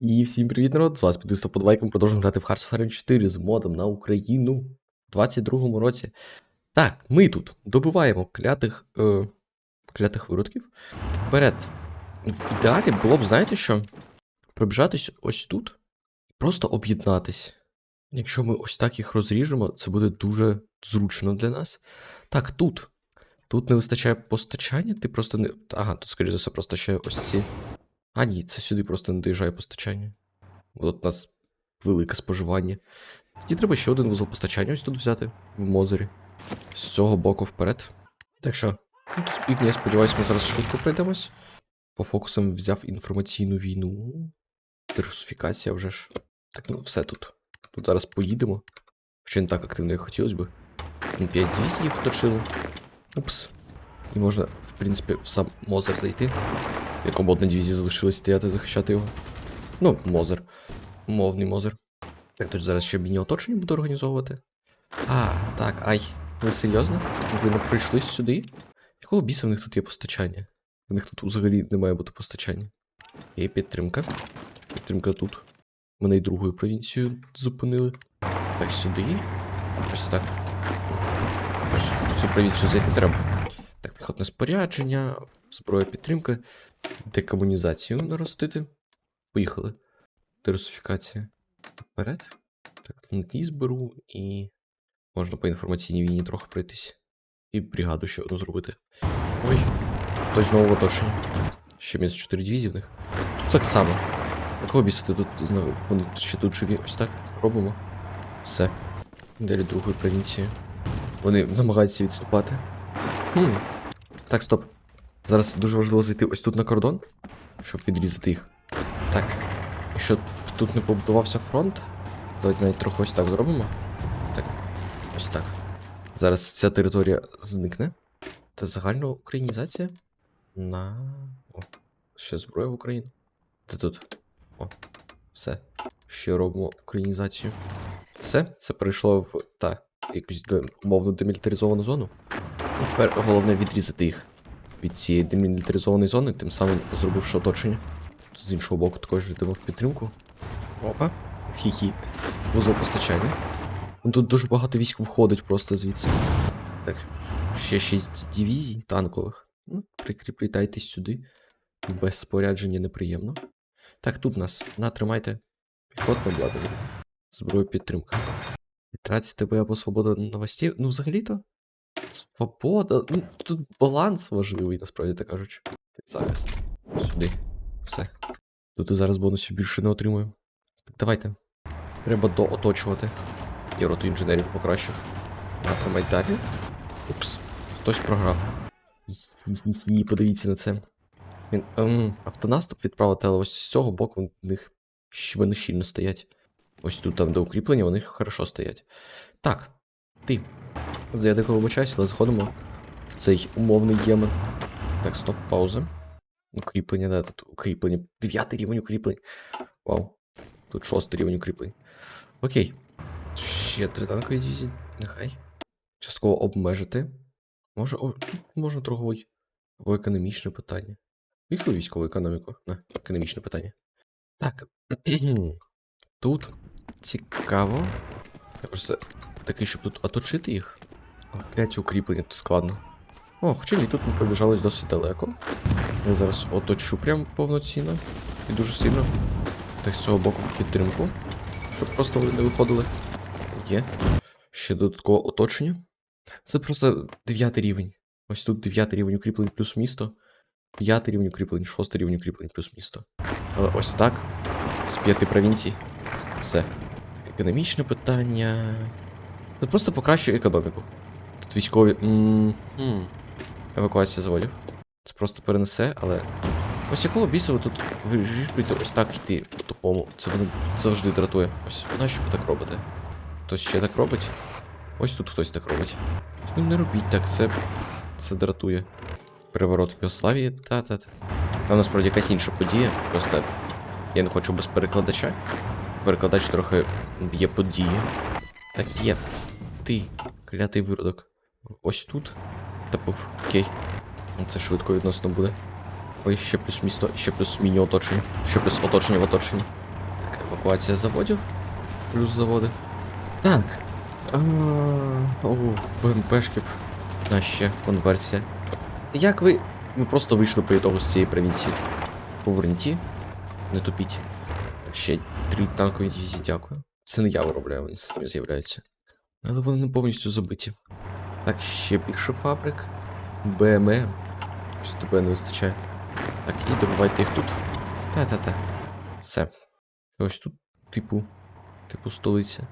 І всім привіт, народ! З вас підписав подвайком. Продовжуємо грати в Hearts of Iron 4 з модом на Україну в 22-му році. Так, ми тут добиваємо клятих, е, клятих виродків. Вперед. В ідеалі було б, знаєте що? Пробіжатись ось тут і просто об'єднатись. Якщо ми ось так їх розріжемо, це буде дуже зручно для нас. Так, тут. Тут не вистачає постачання, ти просто не. Ага, тут, скоріше за все, просто ще ось ці. А ні, це сюди просто не доїжджає постачання. От у нас велике споживання. Тоді треба ще один вузол постачання ось тут взяти в Мозері. З цього боку вперед. Так що, ну, з півдня, я сподіваюся, ми зараз швидко пройдемось. По фокусам взяв інформаційну війну. Диверсифікація вже ж. Так, ну все тут. Тут зараз поїдемо. Ще не так активно, як хотілося б. 5 дивізій оточили. Упс. І можна, в принципі, в сам Мозер зайти. Якому одна дивізія залишилась стояти захищати його. Ну, Мозер. Мовний Мозер. Так, тут зараз ще міні оточення буду організовувати. А, так, ай. Ви серйозно? Ви не прийшли сюди? Якого біса в них тут є постачання? В них тут взагалі не має бути постачання. Є підтримка. Підтримка тут. Мене й другою провінцією зупинили. Так, сюди. Ось так. Ось, цю провінцію зайти треба. Так, піхотне спорядження, зброя підтримка, декомунізацію наростити. Поїхали. Дерусифікація. Вперед. Так, тій зберу і. Можна по інформаційній війні трохи пройтись. І бригаду ще одну зробити. Ой, хтось знову в оточенні. Ще мінус 4 дивізії в них. Тут так само. Якого біса ти тут знову? Вони ще тут живі. Ось так. Робимо. Все. Далі другої провінції. Вони намагаються відступати. Хм. Так, стоп. Зараз дуже важливо зайти ось тут на кордон, щоб відрізати їх. Так. І щоб тут не побудувався фронт. Давайте навіть трохи ось так зробимо. Так. Ось так. Зараз ця територія зникне. Та загальна українізація. На. О, ще зброя в Україну. Де тут? О, все. Ще робимо українізацію. Все, це перейшло в. Та, якусь умовно демілітаризовану зону. Тепер головне відрізати їх від цієї демілітаризованої зони, тим самим зробивши оточення. Тут з іншого боку також йдемо в підтримку. Опа. Хі-хі. Вузол постачання. Ну, Тут дуже багато військ входить просто звідси. Так. Ще 6 дивізій танкових. Ну, прикріплітайтесь сюди. Без спорядження неприємно. Так, тут нас. На, тримайте. Піхотне обладнання. Зброю підтримка. Відтраць ТБ або свобода новостей. Ну, взагалі-то. Свобода. Ну, тут баланс важливий, насправді так кажучи. Зараз. Сюди. Все. Тут і зараз бонусів більше не отримую. Так, давайте. Треба дооточувати. Я роту інженерів покращив. Натримай далі. Упс. Хтось програв. Ї, подивіться на це. Він. Ем, автонаступ відправити, але ось з цього боку в них вони щільно стоять. Ось тут там, де укріплення, вони хорошо стоять. Так, ти. Я дико вибачаюсь, але заходимо в цей умовний Ємен. Так, стоп, пауза. Укріплення, да, тут укріплення. Дев'ятий рівень укріплень. Вау. Тут шостий рівень укріплень. Окей. Ще три танкові дивізії. Нехай. Частково обмежити. Може, о, тут можна торговий. Або економічне питання. Військову військову економіку. На, економічне питання. Так. Тут цікаво. Я просто такий, щоб тут оточити їх. П'ять укріплення тут складно. О, хоча ні, тут ми пробіжались досить далеко. Я зараз оточу прям повноцінно і дуже сильно. Так з цього боку в підтримку. Щоб просто вони не виходили. Є. Ще додаткове оточення. Це просто дев'ятий рівень. Ось тут дев'ятий рівень укріплень плюс місто. П'ятий рівень укріплень, шостий рівень укріплень плюс місто. Але ось так. З п'яти провінцій. Все. Економічне питання. Тут просто покращує економіку. Тут військові. м. Евакуація заводів. Це просто перенесе, але. Ось якого біса ви тут вирішуєте ось так йти по тупому. Це мене завжди дратує. Ось нащо ви так робите? Хтось ще так робить? Ось тут хтось так робить. Ним не робіть так, це. Це дратує. Переворот в Йославії, та-та-та. Там насправді якась інша подія. Просто я не хочу без перекладача. Перекладач трохи б'є події. Так є. Ти, клятий виродок. Ось тут. Та пуф, окей. Ну, Це швидко відносно буде. Ой, ще плюс місто, ще плюс міні-оточення. Ще плюс оточення в оточенні. евакуація заводів. Плюс заводи. Так. О, БМПшки б. А ще конверсія. Як ви. Ми просто вийшли по ітогу з цієї провінції. Поверніті. Не тупіть. Так, ще три танкові дивізії, дякую. Це не я виробляю, вони самі з'являються. Але вони не повністю забиті. Так, ще більше фабрик. БМЕ. Щось тебе не вистачає. Так, і добивайте їх тут. Та-та-та. Все. Ось тут, типу, типу столиця.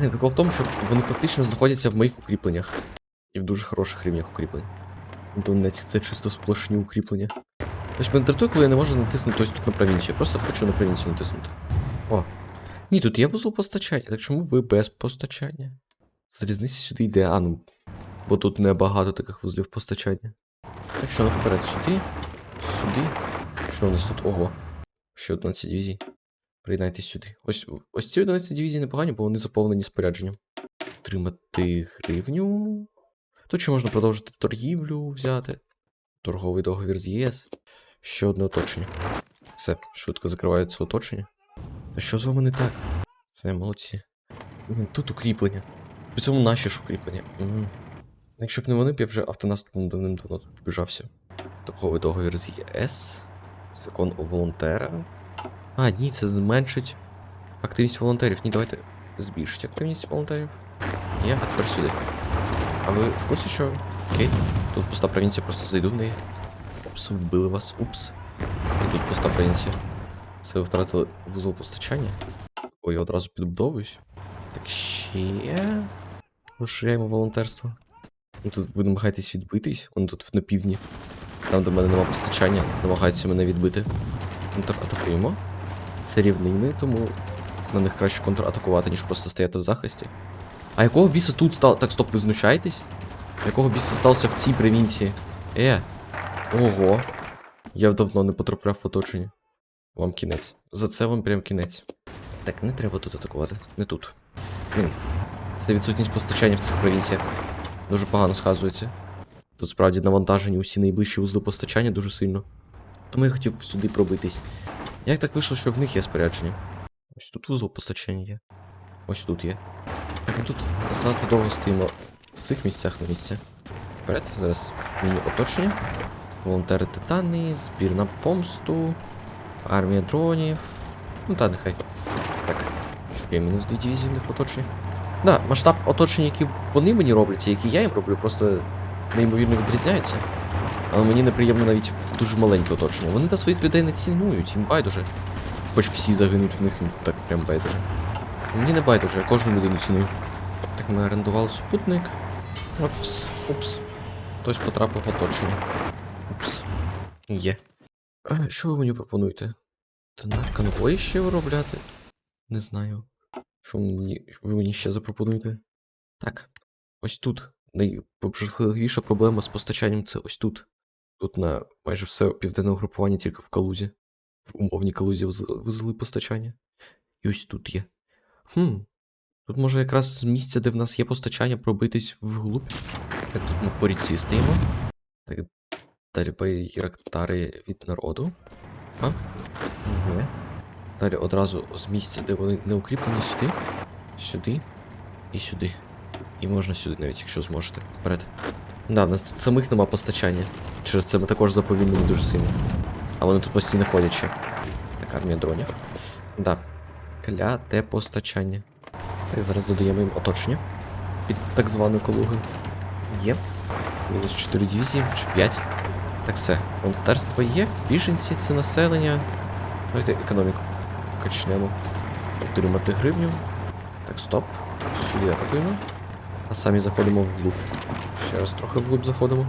Не, прикол в тому, що вони фактично знаходяться в моїх укріпленнях. І в дуже хороших рівнях укріплень. Донецьк це чисто сплошні укріплення. Тобто мене дратує, коли я не можу натиснути ось тут на провінцію. Я просто хочу на провінцію натиснути. О. Ні, тут є вузол постачання. Так чому ви без постачання? Залізниця сюди йде, а ну. Бо тут небагато таких вузлів постачання. Так що наперед сюди. Сюди. Що у нас тут? Ого. Ще 11 дивізій. Приєднайтесь сюди. Ось, ось ці 11 дивізій непогані, бо вони заповнені спорядженням. Отримати гривню. Тут ще можна продовжити торгівлю взяти. Торговий договір з ЄС. Ще одне оточення. Все, швидко закривається оточення. А що з вами не так? Це молодці. Тут укріплення. При цьому наші ж укріплення. Якщо б не вони б я вже автонаступом давним-давно тут біжався. Торговий договір з ЄС. Закон у волонтера. А, ні, це зменшить активність волонтерів. Ні, давайте збільшить активність волонтерів. Я, а тепер сюди. А ви в курсі, що. Окей, тут пуста провінція, просто зайду в неї. Упс, вбили вас, упс. І тут пуста провінція. Це ви втратили вузол постачання. Ой, я одразу підбудовуюсь. Так ще. Розширяємо волонтерство. Ну, тут ви намагаєтесь відбитись, вони тут на півдні. Там, в мене нема постачання, намагаються мене відбити. Контратакуємо. Це рівнини, тому на них краще контратакувати, ніж просто стояти в захисті. А якого біса тут стало? Так, стоп, ви знущаєтесь? Якого біса сталося в цій провінції? Е. Ого. Я давно не потрапляв в оточення. Вам кінець. За це вам прям кінець. Так, не треба тут атакувати. Не тут. Це відсутність постачання в цих провінціях. Дуже погано сказується. Тут справді навантажені усі найближчі вузли постачання дуже сильно. Тому я хотів сюди пробитись. Як так вийшло, що в них є спорядження? Ось тут вузол постачання є. Ось тут є. Так, ми тут занадто довго стоїмо в цих місцях на місці. Вперед, зараз міні оточення. Волонтери титани, збір на помсту, армія дронів. Ну та нехай. Так, що є мінус дві дивізії в них оточення. Да, масштаб оточення, які вони мені роблять, і які я їм роблю, просто неймовірно відрізняються. Але мені неприємно навіть дуже маленьке оточення. Вони та своїх людей не цінують, їм байдуже. Хоч всі загинуть в них, їм так прям байдуже. Мені не байдуже, я кожну людину ціную. Так, ми орендували супутник. Опс, упс. Хтось потрапив в оточення. Упс. Є. А, що ви мені пропонуєте? На конвої ще виробляти? Не знаю. Що мені, ви мені ще запропонуєте? Так. Ось тут. Найжахливіша проблема з постачанням це ось тут. Тут на майже все південне угрупування тільки в Калузі. В умовній Калузі вузли постачання. І ось тут є. Хм. Тут може якраз з місця, де в нас є постачання, пробитись вглуб. Так, тут ми по ріці стоїмо. Так, далі байрактари від народу. А? Ні. Далі одразу з місця, де вони не укріплені, сюди, сюди і сюди. І можна сюди навіть, якщо зможете. Вперед. Да, в нас тут самих нема постачання. Через це ми також заповільнені дуже сильно. А вони тут постійно ходять ще. Так, армія дронів. Да. Кляте постачання. Так, зараз додаємо їм оточення. Під так звану калугу. Є. Мінус 4 дивізії чи 5. Так все. Монстерство є. Біженці це населення. Давайте економіку качнемо. Отримати гривню. Так, стоп. Сюди атакуємо. А самі заходимо вглуб. Ще раз трохи вглуб заходимо.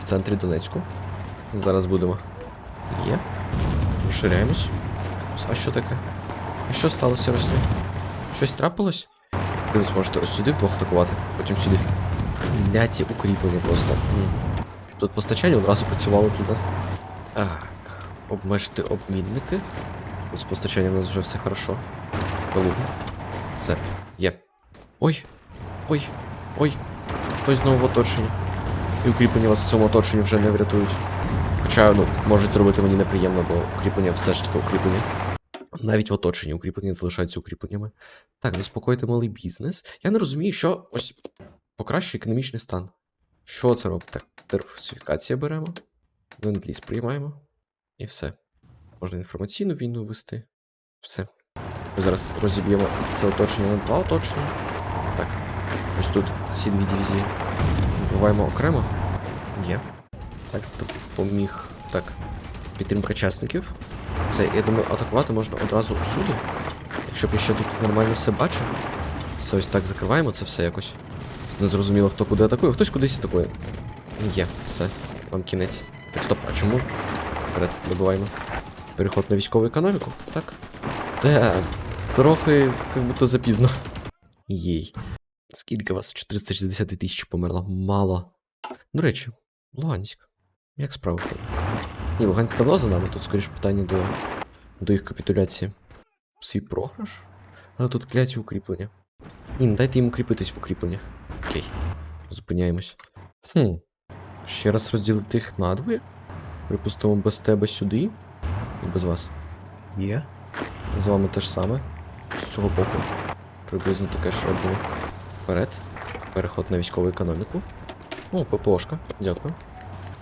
В центрі Донецьку. Зараз будемо. Є. Розширяємось. А що таке? А що сталося, Рослі? Щось трапилось? Ви зможете ось сюди вдвох атакувати, потім сюди. Ляті укріплення просто. Тут постачання одразу працювало для нас. Так. Обмежити обмінники. З постачанням у нас вже все хорошо. Калугу. Все. Є. Ой. Ой. Ой. Хтось знову в оточенні. І укріплення вас в цьому оточенні вже не врятують. Хоча, ну, можуть зробити мені неприємно, бо укріплення все ж таки укріплення. Навіть в оточенні укріплення залишаються укріпленнями. Так, заспокоїти малий бізнес. Я не розумію, що ось покращує економічний стан. Що це робить? Так, диверсифікація беремо. Ленд-ліз приймаємо. І все. Можна інформаційну війну вести. Все. Ми зараз розіб'ємо це оточення на два оточення. Так. Ось тут ці дві дивізії. Вбиваємо окремо. Є. Так, допоміг. Так. Підтримка часників. Це, я думаю, атакувати можна одразу усюди. Якщо б я ще тут нормально все бачив. Це ось так закриваємо це все якось. Не зрозуміло, хто куди атакує, хтось кудись атакує. Є, все, вам кінець. Так, стоп, а чому? Вперед, добиваємо. Переход на військову економіку, так? Та, трохи, як будто запізно. Їй. Скільки вас? 462 тисячі померло. Мало. До речі, Луганськ. Як справи? Ні, Луганськ давно за нами, тут скоріше питання до, до їх капітуляції. Свій програш? Але тут кляті укріплення. Ні, не дайте їм укріпитись в укріпленнях. Окей. Зупиняємось. Хм. Ще раз розділити їх надвоє. Припустимо, без тебе сюди. І без вас. Є. З вами те ж саме. З цього боку. Приблизно таке ж робимо. Вперед. Переход на військову економіку. О, ППОшка. Дякую.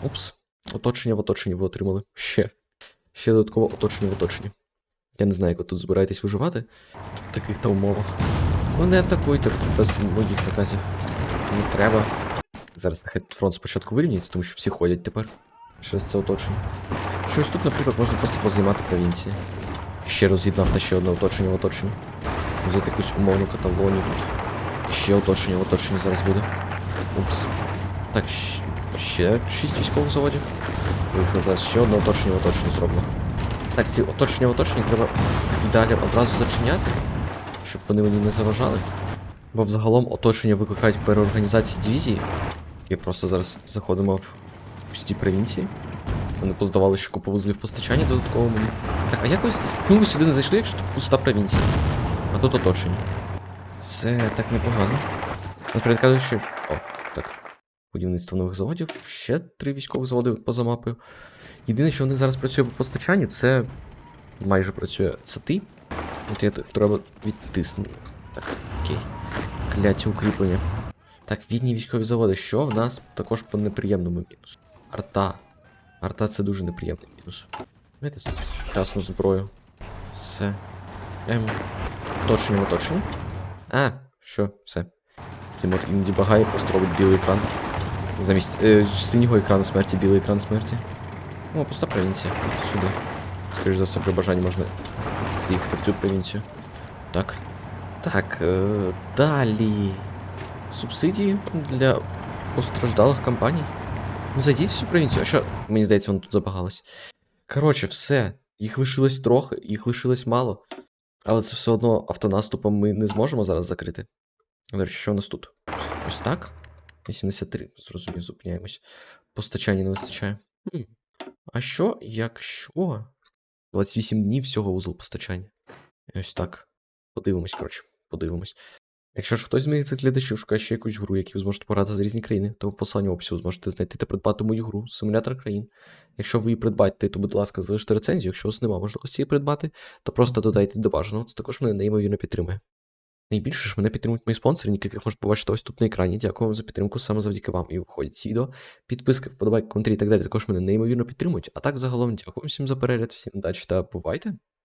Упс. Оточення в оточенні ви отримали. Ще. Ще додатково оточення в оточенні. Я не знаю, як ви тут збираєтесь виживати в таких та умовах. Ну не атакуйте без моїх наказів. Не треба. Зараз нехай фронт спочатку вирівняється, тому що всі ходять тепер. Через це оточення. Щось тут, наприклад, можна просто позаймати провінції. Ще роз'єднав на ще одне оточення в оточенні. Взяти якусь умовну каталонію тут. І ще оточення в оточенні зараз буде. Упс. Так, ще 6 військових заводів. Виїхали зараз ще одне оточення в оточенні зроблено. Так, ці оточення в оточенні треба в ідеалі одразу зачиняти, щоб вони мені не заважали. Бо взагалом оточення викликають переорганізації дивізії. І просто зараз заходимо в пусті провінції. Вони поздавали, що купу вузлів постачання додатково мені. Так, а якось. Ви сюди не зайшли, якщо тут пуста провінція? А тут оточення. Це так непогано. Наприклад, кажуть, що. О, так. Будівництво нових заводів. Ще три військових заводи поза мапою. Єдине, що вони зараз працює по постачанню, це майже працює. Це ти. От я треба відтиснути. Так, окей. Кляті укріплення. Так, відні військові заводи. Що в нас також по неприємному мінусу? Арта. Арта це дуже неприємний мінус. Давайте сучасну зброю. Все. Ем. Оточення в. А, що, все. Цей мод іноді багає, просто робить білий екран. Замість е, синього екрану смерті, білий екран смерті. О, пуста провінція. Сюди. Скоріше за все, при бажанні можна з'їхати в цю провінцію. Так. Так, е, далі. Субсидії для постраждалих компаній. Ну, зайдіть в цю провінцію. А що? Мені здається, воно тут забагалось. Коротше, все. Їх лишилось трохи, їх лишилось мало. Але це все одно автонаступом ми не зможемо зараз закрити. До речі, що у нас тут? Ось так. 83, зрозумів, зупиняємось. Постачання не вистачає. Хм. А що, якщо 28 днів всього вузол постачання? Ось так. Подивимось, коротше, подивимось. Якщо ж хтось з моїх цих глядачів шукає ще якусь гру, яку ви зможете пограти за різні країни, то в описі ви зможете знайти та придбати мою гру Симулятор країн. Якщо ви її придбаєте, то, будь ласка, залиште рецензію. Якщо у вас немає можливості її придбати, то просто додайте до бажаного. Це також мене неймовірно підтримує. Найбільше ж мене підтримують мої спонсори, яких можете побачити ось тут на екрані. Дякую вам за підтримку саме завдяки вам. І виходять ці відео. Підписки, вподобайки, коментарі і так далі також мене неймовірно підтримують. А так загалом дякую всім за перегляд, всім удачі та бувайте!